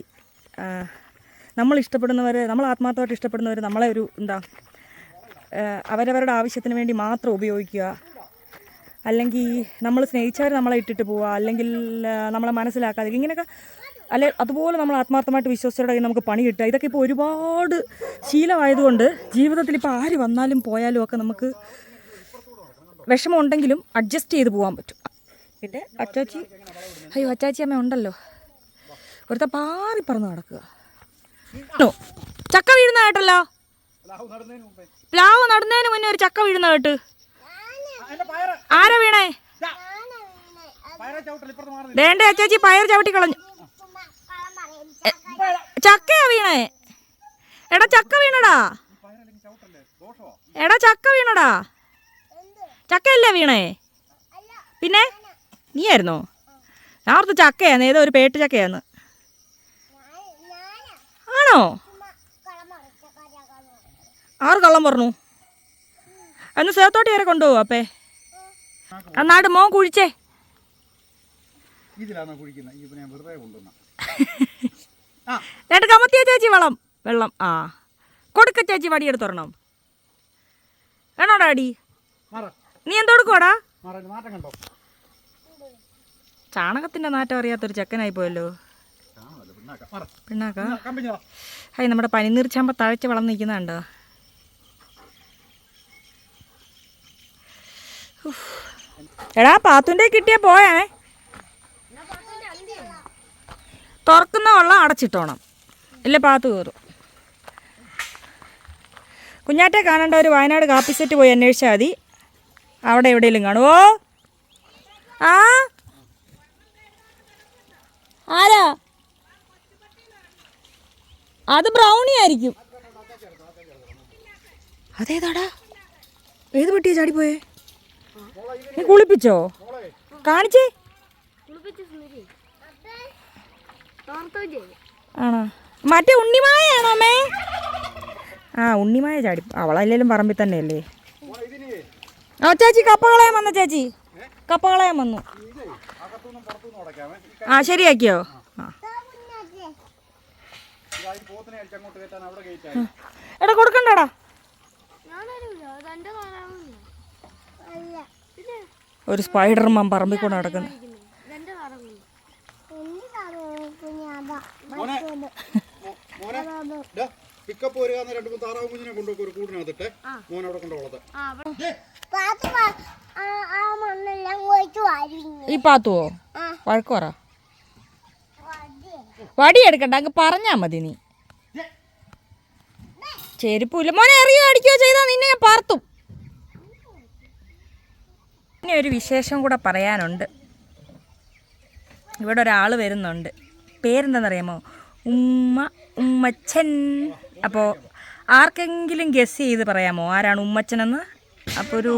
[SPEAKER 1] നമ്മൾ ഇഷ്ടപ്പെടുന്നവർ നമ്മൾ ആത്മാർത്ഥമായിട്ട് ഇഷ്ടപ്പെടുന്നവർ നമ്മളെ ഒരു എന്താ അവരവരുടെ ആവശ്യത്തിന് വേണ്ടി മാത്രം ഉപയോഗിക്കുക. അല്ലെങ്കിൽ നമ്മൾ സ്നേഹിച്ചവർ നമ്മളെ ഇട്ടിട്ട് പോവുക. അല്ലെങ്കിൽ നമ്മളെ മനസ്സിലാക്കാതെ ഇങ്ങനെയൊക്കെ അല്ലെ അതുപോലെ നമ്മൾ ആത്മാർത്ഥമായിട്ട് വിശ്വസിച്ചവരുടെ കയ്യിൽ നമുക്ക് പണി കിട്ടുക. ഇതൊക്കെ ഇപ്പോൾ ഒരുപാട് ശീലമായതുകൊണ്ട് ജീവിതത്തിൽ ഇപ്പോൾ ആര് വന്നാലും പോയാലും ഒക്കെ നമുക്ക് വിഷമം. ഉണ്ടെങ്കിലും അഡ്ജസ്റ്റ് ചെയ്ത് പോകാൻ പറ്റും. പിന്നെ അച്ചാച്ചി അയ്യോ അച്ചാച്ചി അമ്മ ഉണ്ടല്ലോ. ഒരുത്ത പാറി പറന്ന് നടക്കുക. ചക്ക വീഴുന്ന കേട്ടല്ലോ പ്ലാവ് നടന്നതിന് മുന്നേ ഒരു ചക്ക വീഴുന്ന കേട്ട് ആരാ വീണേ? വേണ്ട അച്ചാച്ചി പയർ ചവിട്ടി കളഞ്ഞു. ചക്കയാ വീണേ. എടാ ചക്ക വീണടാ. എടാ ചക്ക വീണടാ. ചക്കയല്ലേ വീണേ? പിന്നെ? നീ ആയിരുന്നോ ഞാൻ ഓർത്ത് ചക്കയാന്ന് ഏതോ ഒരു പേട്ട് ചക്കയാന്ന്. ആണോ? ആറ് കള്ളം പറഞ്ഞു. അന്ന് സേത്തോട്ടി വരെ കൊണ്ടുപോകും അപ്പേ? അന്നാട് മോൻ കുഴിച്ചേ. രണ്ട് കമത്തിയ ചേച്ചി വളം. വെള്ളം. ആ. കൊടുക്ക ചേച്ചി വടിയെടുത്തൊരെണ്ണം വേണോടാ അടി? നീ
[SPEAKER 2] കണ്ടോ?
[SPEAKER 1] ചാണകത്തിന്റെ നാറ്റം അറിയാത്തൊരു ചെക്കനായി പോയല്ലോ. പിണ്ണാക്ക.
[SPEAKER 2] ഹായ്
[SPEAKER 1] ഹൈ നമ്മുടെ പനിനീർച്ചാമ്പ തഴച്ച് വളർന്ന് നിൽക്കുന്നുണ്ടോ എടാ പാത്തുന്റെ കിട്ടിയ പോയേ തുറക്കുന്ന വെള്ളം അടച്ചിട്ടോണം. ഇല്ല പാത്തു കയറും. കുഞ്ഞാറ്റെ കാണേണ്ട ഒരു വയനാട് കാപ്പി സെറ്റ് പോയി അന്വേഷിച്ചാൽ മതി. അവിടെ എവിടെയെങ്കിലും കാണുമോ ആ? ആരാ? അത് ബ്രൗണി ആയിരിക്കും. അതേതാടാ? ഏത് പട്ടിയാ ചാടിപ്പോയേ? നീ കുളിപ്പിച്ചോ? കാണിച്ചേ. ആണോ? മറ്റേ ഉണ്ണിമായാണോ അമ്മേ? ആ ഉണ്ണിമായ ചാടി. അവളല്ലേലും പറമ്പിൽ തന്നെയല്ലേ? ആ ചേച്ചി കപ്പ കളയാൻ വന്നു ചേച്ചി. കപ്പ കളയാൻ വന്നു. ആ ശരിയാക്കിയോ? ആ. എടാ കൊടുക്കണ്ടടാ. ഒരു സ്പൈഡർമാൻ പറമ്പിൽ കൂടെ നടക്കുന്നു.
[SPEAKER 2] പിക്കപ്പ് വരിക എന്ന് രണ്ട് മൂന്ന് താറാവ് കുഞ്ഞിനെ കൊണ്ടുപോയി ഒരു കൂടിനകത്തിട്ട്. മോൻ അവിടെ.
[SPEAKER 1] ഈ പാത്തുവോ? വഴക്ക് പറ. വടി എടുക്കണ്ട അങ്ങ് പറഞ്ഞാ മതി നീ. ചെരുപ്പില്ല. മോനെ എറിയോ അടിക്കുകയോ ചെയ്താൽ നിന്നെ ഞാൻ പാർത്തും ഇനി ഒരു വിശേഷം കൂടെ പറയാനുണ്ട്. ഇവിടെ ഒരാൾ വരുന്നുണ്ട്. പേരെന്താണെന്നറിയാമോ ഉമ്മ ഉമ്മച്ചൻ. അപ്പോൾ ആർക്കെങ്കിലും ഗസ് ചെയ്ത് പറയാമോ? ആരാണ് ഉമ്മച്ചനെന്ന്? അപ്പോൾ ഒരു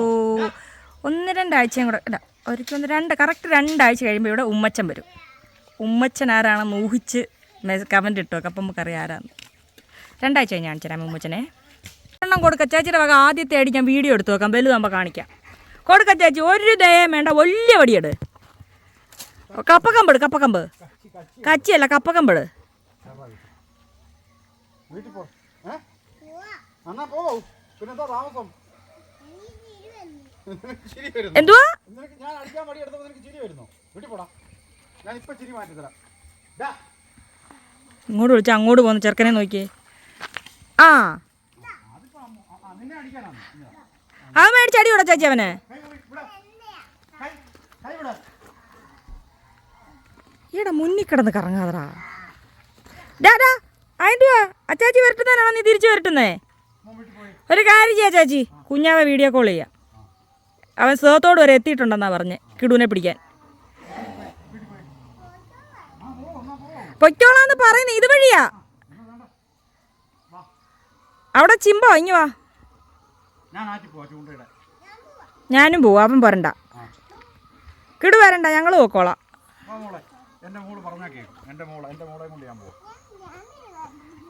[SPEAKER 1] ഒന്ന് രണ്ടാഴ്ചയും കൂടെ അല്ല ഒരിക്കൽ രണ്ട് കറക്റ്റ് രണ്ടാഴ്ച കഴിയുമ്പോൾ ഇവിടെ ഉമ്മച്ചൻ വരും. ഉമ്മച്ചൻ ആരാണെന്ന് ഊഹിച്ച് കമന്റ് ഇട്ടു അപ്പം നമുക്കറിയാം ആരാന്ന്. രണ്ടാഴ്ച കഴിഞ്ഞ് കാണിച്ചു തരാം ഉമ്മച്ചനെ. എണ്ണം കൊടുക്ക. ചേച്ചിയുടെ വക ആദ്യത്തെ അടി ഞാൻ വീഡിയോ എടുത്ത് വെക്കാം വലുതാകുമ്പോൾ കാണിക്കാം. കൊടുക്ക ചേച്ചി. ഒരു ദയം വേണ്ട. വലിയ വടിയെട് കപ്പക്കമ്പ് കപ്പക്കമ്പ്. കച്ചിയല്ല കപ്പക്കമ്പട്
[SPEAKER 2] വീട്ടിൽ പോ. പിന്നെന്താ താമസം?
[SPEAKER 1] എന്തുവാ?
[SPEAKER 2] ഞാൻ അടിക്കാൻ മടി എടുത്തപ്പോൾ നിനക്ക് ചിരി വരുന്നു. വീട്ടിൽ പോടാ. ഞാൻ ഇപ്പൊ ചിരി മാറ്റി തരാം.
[SPEAKER 1] ഇങ്ങോട്ട് വിളിച്ച അങ്ങോട്ട് പോകുന്ന ചെറുക്കനെ നോക്കിയേ. ആ.
[SPEAKER 2] അവൻ.
[SPEAKER 1] അത് മേടിച്ച് അടി കൂടെ ചേച്ചി അവനെ.
[SPEAKER 2] വിട്, വിട.
[SPEAKER 1] ഈടെ മുന്നിൽ കിടന്ന് കറങ്ങാതറാ ഡാ ഡാ അതിന്റെ അച്ചാച്ചി വരട്ടുന്നതാണോ നീ തിരിച്ചു വരട്ടുന്നേ? ഒരു കാര്യം ചെയ്യാ ചാച്ചി. കുഞ്ഞാവെ വീഡിയോ കോൾ ചെയ്യാം. അവൻ സേത്തോട് വരെ എത്തിയിട്ടുണ്ടെന്നാ പറഞ്ഞ് കിടുവിനെ പിടിക്കാൻ. പൊയ്ക്കോളാന്ന് പറയുന്നത് ഇതുവഴിയാ അവിടെ ചിമ്പോ ഇങ്ങ് വാ. ഞാനും പോവും അവൻ പോരണ്ട കിടു വരണ്ട ഞങ്ങൾ പോക്കോളാം.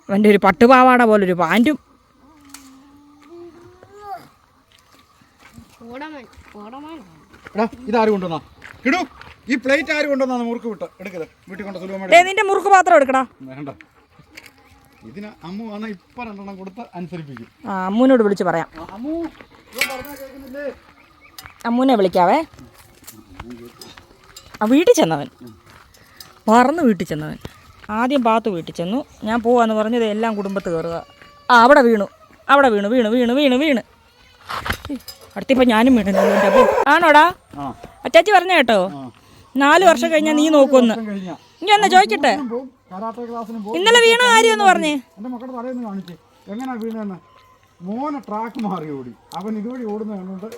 [SPEAKER 1] അവന്റെ ഒരു പട്ടുപാവാട പോലൊരു പാന്റും
[SPEAKER 2] എടാ ഇതാര് കൊണ്ടുവന്നാ? കിടു ഈ പ്ലേറ്റ് ആര് കൊണ്ടുവന്നാ മുറുക്ക് വിട്ട് എടുക്കത് വീട്ടിൽ കൊണ്ട് സുലഭമായിട്ട്
[SPEAKER 1] ദേ നിന്റെ മുറുക്ക് പാത്രം എടുക്കടാ.
[SPEAKER 2] വേണ്ട. ഇതിന് അമ്മ വന്ന ഇപ്പൊ രണ്ടെണ്ണം കൊടുത്ത് അനുസരിപ്പിക്കും.
[SPEAKER 1] ആ അമ്മൂനോട് വിളിച്ച് പറയാം.
[SPEAKER 2] അമ്മുവിനെ അമ്മു
[SPEAKER 1] അമ്മൂനെ വിളിക്കാവേ. ആ വീട്ടിൽ ചെന്നവൻ. പറന്ന് വീട്ടിൽ ചെന്നവൻ. ആദ്യം പാത്ത് വീട്ടിൽ ചെന്നു. ഞാൻ പോവാന്ന് പറഞ്ഞത് എല്ലാം കുടുംബത്ത് കയറുക ആ അവിടെ വീണു. അവിടെ വീണു വീണു വീണു വീണു വീണ്. അടുത്തിപ്പോൾ ഞാനും വീണു അപ്പൊ ആണോടാ? അച്ചാച്ചി പറഞ്ഞ കേട്ടോ. നാലു വർഷം കഴിഞ്ഞാ നീ നോക്കുമെന്ന് ഇനി ഒന്ന് ചോദിക്കട്ടെ? ഇന്നലെ വീണ കാര്യമെന്ന് പറഞ്ഞേ.
[SPEAKER 2] എന്റെ മക്കളുടെ തലേന്ന് കാണിച്ചേ. എങ്ങനെയാ വീണെന്ന്? മോനെ ട്രാക്ക് മാറി ഓടി. അവൻ ഇതുവഴി ഓടുന്ന കണ്ടുകൊണ്ട്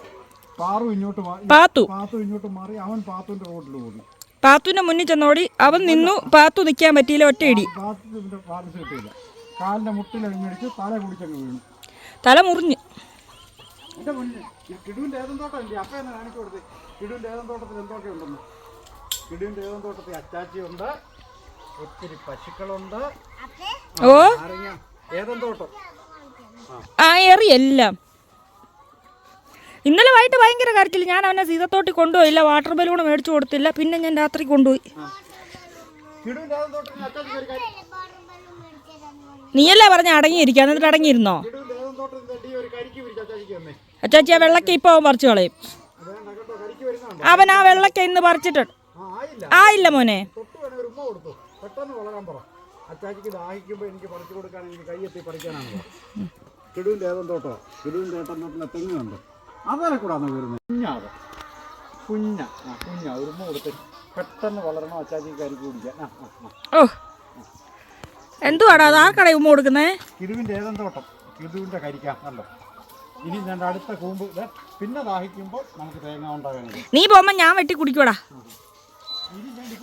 [SPEAKER 2] പാറു ഇങ്ങോട്ട്
[SPEAKER 1] പാത്തു.
[SPEAKER 2] പാത്തു ഇങ്ങോട്ട് മാറി അവൻ പാത്തുവിന്റെ റോഡിൽ ഓടി.
[SPEAKER 1] പാത്തുവിന്റെ മുന്നിൽ ചെന്നോടി. അവൻ നിന്നു. പാത്തു നിൽക്കാൻ പറ്റിയില്ല ഒറ്റ ഇടി.
[SPEAKER 2] പാത്തുവിന്റെ ബാലൻസ് കിട്ടിയില്ല കാലിന്റെ മുട്ടിൽ അഴിഞ്ഞടിച്ച് തല കുടിച്ചങ്ങ് വീണു.
[SPEAKER 1] തല മുറിഞ്ഞ്.
[SPEAKER 2] എന്റെ മുന്നിൽ ഈ കിടുവിന്റെ ഏതും തോട്ടം അപ്പ എന്ന് കാണിച്ചു കൊടുത്ത്. കിടുവിന്റെ ഏതും തോട്ടത്തിൽ എന്തൊക്കെ ഉണ്ടെന്ന്? കിടുവിന്റെ ഏതും തോട്ടത്തിൽ അച്ചാച്ചിയുണ്ട് ഒത്തിരി പശുക്കളുണ്ട്.
[SPEAKER 1] ഓ.
[SPEAKER 2] ഏതം തോട്ടം?
[SPEAKER 1] ആ. എറി എല്ലാം. ഇന്നലെ വൈകിട്ട് ഭയങ്കര കരച്ചില്ല ഞാൻ അവനെ സീതത്തോട്ടി കൊണ്ടുപോയില്ല. വാട്ടർ ബലൂൺ മേടിച്ചു കൊടുത്തില്ല. പിന്നെ ഞാൻ രാത്രി കൊണ്ടുപോയി. നീയല്ലേ പറഞ്ഞ അടങ്ങിയിരിക്കുക എന്നിട്ട് അടങ്ങിയിരുന്നോ? അച്ചാച്ചി ആ വെള്ളക്ക ഇപ്പോൾ അവൻ പറിച്ചു കളയും. അവൻ ആ വെള്ളക്ക ഇന്ന് പറിച്ചിട്ട്
[SPEAKER 2] ആ ആയില്ല
[SPEAKER 1] മോനെ.
[SPEAKER 2] ദാഹിക്കുമ്പോൾ എനിക്ക് കൊടുക്കാൻ എനിക്ക് ആ പെട്ടെന്ന് കരിക്ക്
[SPEAKER 1] എന്തുവാടാ അത്? ആ കട ഉമ്മ കൊടുക്കുന്നേ?
[SPEAKER 2] കിടുവിന്റെ ഏതെന്തോട്ടം? കിരുവിന്റെ കിടുവിന്റെ കരിക്കാം കണ്ടോ? ഇനി ഞാൻ അടുത്ത കൂമ്പ് പിന്നെ ദാഹിക്കുമ്പോൾ നമുക്ക് തേങ്ങ
[SPEAKER 1] നീ പോകുമ്പോ ഞാൻ വെട്ടി കുടിക്കൂടാ.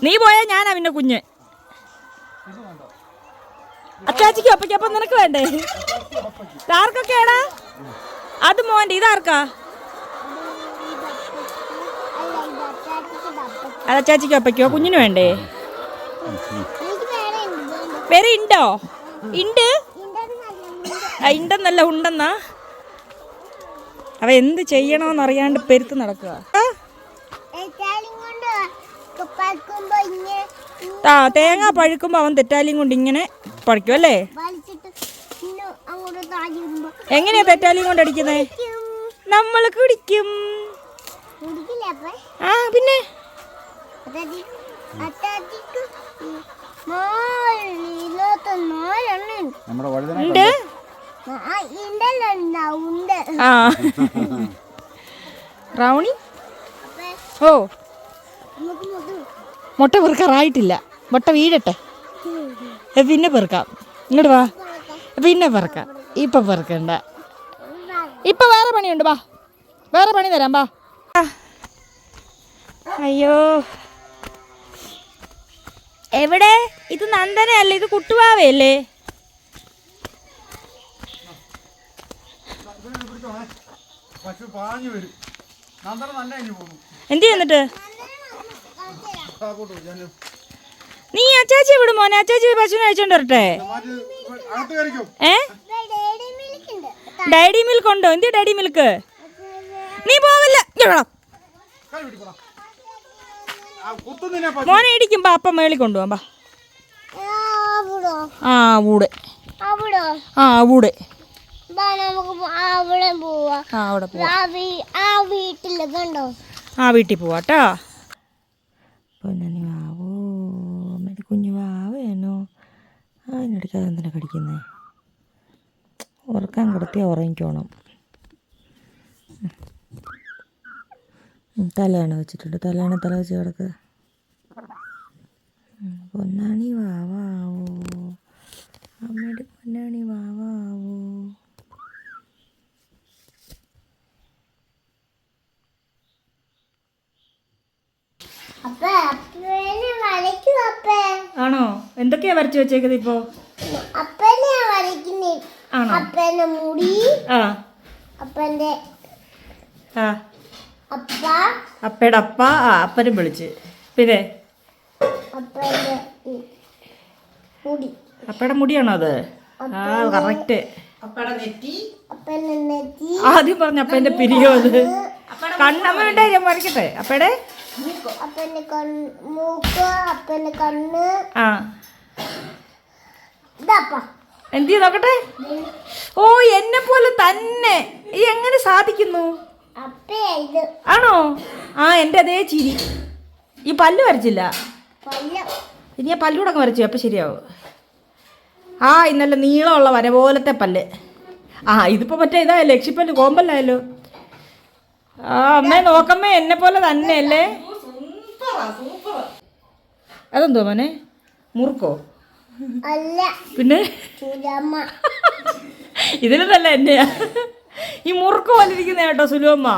[SPEAKER 1] നീ പോയാ ഞാൻ പിന്നെ കുഞ്ഞ്. അച്ചാച്ചിക്ക് അപ്പയ്ക്കപ്പം നിനക്ക് വേണ്ടേ? ആർക്കൊക്കെയാടാ അത് മോന്റെ ഇതാർക്കാ? അത് അച്ചാച്ചിക്ക് അപ്പയ്ക്കോ. കുഞ്ഞിന് വേണ്ടേ?
[SPEAKER 3] പേര് വേറെ ഉണ്ടോ?
[SPEAKER 1] ഉണ്ട്. ഉണ്ടെന്നല്ല ഉണ്ടെന്നാ? അവ എന്ത് ചെയ്യണമെന്നറിയാണ്ട് പെരുത്ത് നടക്കുക. ആ,
[SPEAKER 3] പഴക്കുമ്പോ
[SPEAKER 1] തേങ്ങ പഴുക്കുമ്പോൾ അവൻ തെറ്റാലിയും കൊണ്ട് ഇങ്ങനെ പഴിക്കും അല്ലേ? എങ്ങനെയാ തെറ്റാലിയും കൊണ്ട് അടിക്കുന്നേ? നമ്മൾ കുടിക്കും.
[SPEAKER 3] കുടിക്കില്ല അപ്പൊ?
[SPEAKER 1] ആ പിന്നെ?
[SPEAKER 2] നമ്മുടെ
[SPEAKER 1] ഉണ്ട്?
[SPEAKER 3] ആ
[SPEAKER 1] ബ്രൗണി ഓ. മുട്ട പെറുക്കാറായിട്ടില്ല. മുട്ട വീഴട്ടെ. പിന്നെ പെറുക്കാം. ഇങ്ങോട്ട് വാ. പിന്നെ പെറുക്കാം. ഇപ്പൊ പെറുക്കണ്ട. ഇപ്പൊ വേറെ പണിയുണ്ട് വാ. വേറെ പണി തരാം വാ. അയ്യോ. എവിടെ? ഇത് നന്ദനയല്ലേ? ഇത് കുട്ടുവാവയല്ലേ?
[SPEAKER 2] പശു പാഞ്ഞു വരും. നന്ദന നല്ല കഴിഞ്ഞു പോകുന്നു.
[SPEAKER 1] എന്ത് ചെയ്യുന്നിട്ട്? നീ അച്ചാച്ചി വിടും മോനെ? അച്ചാച്ചി പശുവിനെ അയച്ചോണ്ട് വരട്ടെ. ഏ?
[SPEAKER 3] ഡേഡി മിൽക്ക് ഉണ്ട്?
[SPEAKER 1] എന്ത് ഡൈഡി മിൽക്ക്? നീ പോവില്ല. മോനെ ഇടിക്കും ബാ അപ്പം മേളിൽ കൊണ്ടുപോകാം ബാ ആ ഊടെ ആ ഊടെ
[SPEAKER 3] നമുക്ക് പോ- അവിടെ പോവാ.
[SPEAKER 1] ആ അവിടെ പോവാം.
[SPEAKER 3] ആ വീ വീട്ടിൽ കണ്ടോ
[SPEAKER 1] ആ വീട്ടിൽ പോവാട്ടോ പൊന്നണി വാവോ കുഞ്ഞു വാവേനോ അതിനിടയ്ക്ക് അതെന്തിനാ കടിക്കുന്നേ? ഉറക്കാൻ കിടത്തിയാൽ ഉറങ്ങിക്കോണം. തലയാണ് വെച്ചിട്ടുണ്ട്. തലയാണ് തല വെച്ച് കിടക്കുക പൊന്നാണി വാവാവോ അമ്മയുടെ പൊന്നാണി വാവാവോ ആണോ? എന്തൊക്കെയാ വരച്ചു വെച്ചേക്കുന്നത് ഇപ്പോ? ആണോ?
[SPEAKER 3] അപ്പന്റെ മുടി അപ്പന്റെ
[SPEAKER 1] അപ്പയുടെ അപ്പ ആ അപ്പനും വിളിച്ച്. പിന്നെ? അപ്പയുടെ മുടിയാണോ അത്? ആ കറക്റ്റ് ആദ്യം പറഞ്ഞ അപ്പന്റെ പിരിയോ അത്. കണ്ണമ്മ ഉണ്ടായി അപ്പടെ വരയ്ക്കട്ടെ? അപ്പയുടെ
[SPEAKER 3] അപ്പന്റെ കണ്ണ് മൂക്ക് അപ്പന്റെ കണ്ണ്.
[SPEAKER 1] ആ.
[SPEAKER 3] ഇതപ്പ.
[SPEAKER 1] എന്ത് നോക്കട്ടെ? ഓ എന്നെ പോലെ തന്നെ. ഈ എങ്ങനെ സാധിക്കുന്നു? ആണോ? ആ എന്റെ അതേ ചിരി. ഈ പല്ല് വരച്ചില്ല? ഇനി ഞാൻ പല്ലൂടെ അങ്ങ് വരച്ചു അപ്പം ശരിയാവും. ആ ഇന്നലെ നീളമുള്ള വര പോലത്തെ പല്ല്. ആ ഇതിപ്പോൾ മറ്റേ ഇതായാലോ ലക്ഷിപ്പല്ല് കോമ്പല്ലായല്ലോ. ആ അമ്മേ നോക്കമ്മേ എന്നെ പോലെ തന്നെയല്ലേ?
[SPEAKER 4] സൂപ്പറാ സൂപ്പർ
[SPEAKER 1] അതെന്തോ മോനെ? മുറുക്കോ?
[SPEAKER 3] അല്ല.
[SPEAKER 1] പിന്നെ? ഇതിലും നല്ല എന്നെയാ ഈ മുറുക്ക് പോലെ ഇരിക്കുന്ന കേട്ടോ സുലുവമ്മ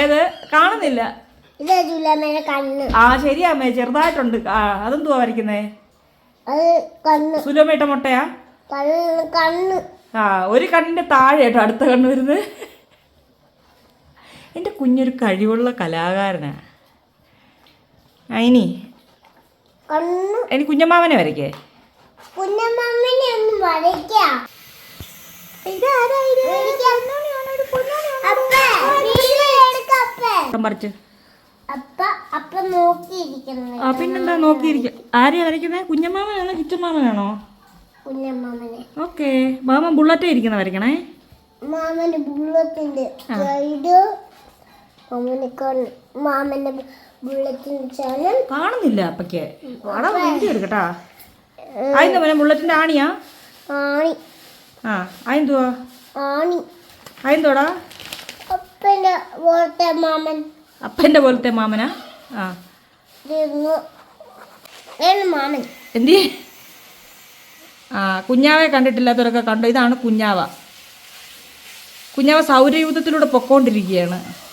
[SPEAKER 1] ഏത്? കാണുന്നില്ല.
[SPEAKER 3] ഇത് ചുലമ്മന്റെ കണ്ണ്.
[SPEAKER 1] ആ ശരിയാ അമ്മേ ചെറുതായിട്ടുണ്ട്. ആ അതെന്തുവാ വരയ്ക്കുന്നേ?
[SPEAKER 3] അത് കണ്ണ്.
[SPEAKER 1] സുലുവമ്മ മുട്ടയാ?
[SPEAKER 3] കണ്ണ് കണ്ണ്.
[SPEAKER 1] ആ ഒരു കണ്ണിന്റെ താഴെ കേട്ടോ അടുത്ത കണ്ണ് വരുന്നത്. എന്റെ കുഞ്ഞൊരു കഴിവുള്ള കലാകാരനാണ് അയിനി ഇനി കുഞ്ഞമ്മാവനെ വരയ്ക്കേ.
[SPEAKER 3] കുഞ്ഞമ്മനെ ഒന്ന് വരയ്ക്കാം.
[SPEAKER 1] ആ പിന്നെന്താ നോക്കിയിരിക്ക? ആരെയാ വരയ്ക്കുന്നത് കുഞ്ഞമ്മാമനാണോ
[SPEAKER 3] കുഞ്ഞമ്മാമനെ
[SPEAKER 1] ഓക്കെ. മാമ ബുള്ളറ്റേ ഇരിക്കുന്ന വരയ്ക്കണേ.
[SPEAKER 3] മാമന്റെ ബുള്ളറ്റിന്റെ മാമന്റെ ബുള്ളറ്റിന്റെ
[SPEAKER 1] കാണുന്നില്ല അപ്പയ്ക്ക്. പടം വീഡിയോ എടുക്കട്ടാ. അതിന്റെ മോനെ ബുള്ളറ്റിന്റെ ആണിയാ?
[SPEAKER 3] ആണി.
[SPEAKER 1] ആ അതെന്തുവാ
[SPEAKER 3] ആണി.
[SPEAKER 1] അതെന്തോടാ
[SPEAKER 3] അപ്പന്റെ പോലത്തെ മാമൻ.
[SPEAKER 1] അപ്പന്റെ പോലത്തെ മാമനാ? ആ.
[SPEAKER 3] മാമൻ?
[SPEAKER 1] എന്തി? ആ കുഞ്ഞാവെ കണ്ടിട്ടില്ലാത്തവരൊക്കെ കണ്ടു. ഇതാണ് കുഞ്ഞാവ. കുഞ്ഞാവ സൗരയൂഥത്തിലൂടെ പൊക്കോണ്ടിരിക്കുകയാണ്.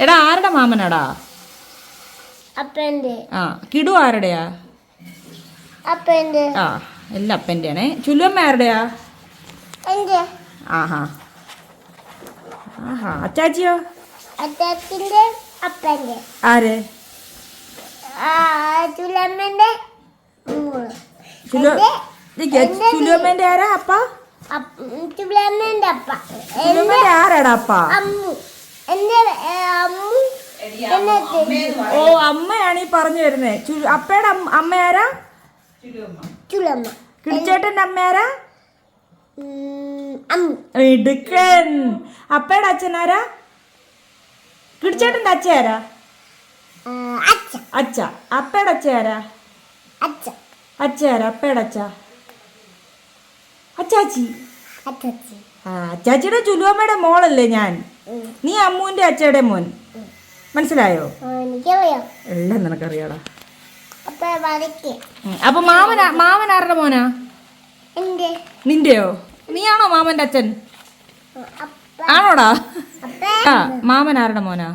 [SPEAKER 1] എടാ ആരുടെ മാമനാടാ? ആ കിടു ആരുടെയാ? ആ എല്ലാം അപ്പന്റെ ആണേ ചുല്ലുമ്മ ആരുടെയാ? ആഹാ. ആഹാ അച്ചാച്ചിയോ?
[SPEAKER 3] അച്ഛന്റെ അപ്പന്റെ
[SPEAKER 1] ആര്? അപ്പ? ചുല്ലുമ്മേന്റെ ആരാടാ അപ്പ?
[SPEAKER 3] അമ്മു.
[SPEAKER 1] ഓ അമ്മയാണ് ഈ പറഞ്ഞു വരുന്നേ. അപ്പയുടെ അമ്മയാരാ
[SPEAKER 3] കിളിച്ചേട്ടന്റെ അമ്മയാരാ
[SPEAKER 1] ഇടുക്കൻ അപ്പയുടെ അച്ഛനാരാ കിടിച്ചേട്ടന്റെ
[SPEAKER 3] ആ, അച്ഛ
[SPEAKER 1] അച്ഛ. അപ്പയുടെ അച്ഛയാരാ അച്ഛയാരാ
[SPEAKER 3] അച്ഛ
[SPEAKER 1] അച്ഛ അപ്പയുടെ അച്ഛ. അച്ചാച്ചി.
[SPEAKER 3] അച്ഛച്ചി
[SPEAKER 1] ആ അച്ചാച്ചിയുടെ ചുലുവമ്മയുടെ മോളല്ലേ ഞാൻ? നീ അമ്മുവിന്റെ അച്ചയുടെ മോൻ. മനസ്സിലായോ? എല്ലാം നിനക്കറിയാടാ.
[SPEAKER 3] അപ്പൊ
[SPEAKER 1] മാമൻ മാമൻ ആരുടെ മോനാ? നിന്റെയോ നീയാണോ മാമന്റെ അച്ഛൻ? ആണോടാ? ആ മാമൻ ആരുടെ മോനാ?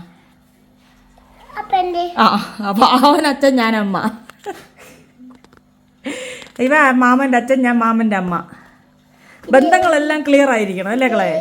[SPEAKER 1] ആ അപ്പൊ അവൻ അച്ഛൻ ഞാൻ അമ്മ. ഇവ മാമന്റെ അച്ഛൻ ഞാൻ മാമന്റെ അമ്മ. ബന്ധങ്ങളെല്ലാം ക്ലിയർ ആയിരിക്കണം അല്ലേ കളെ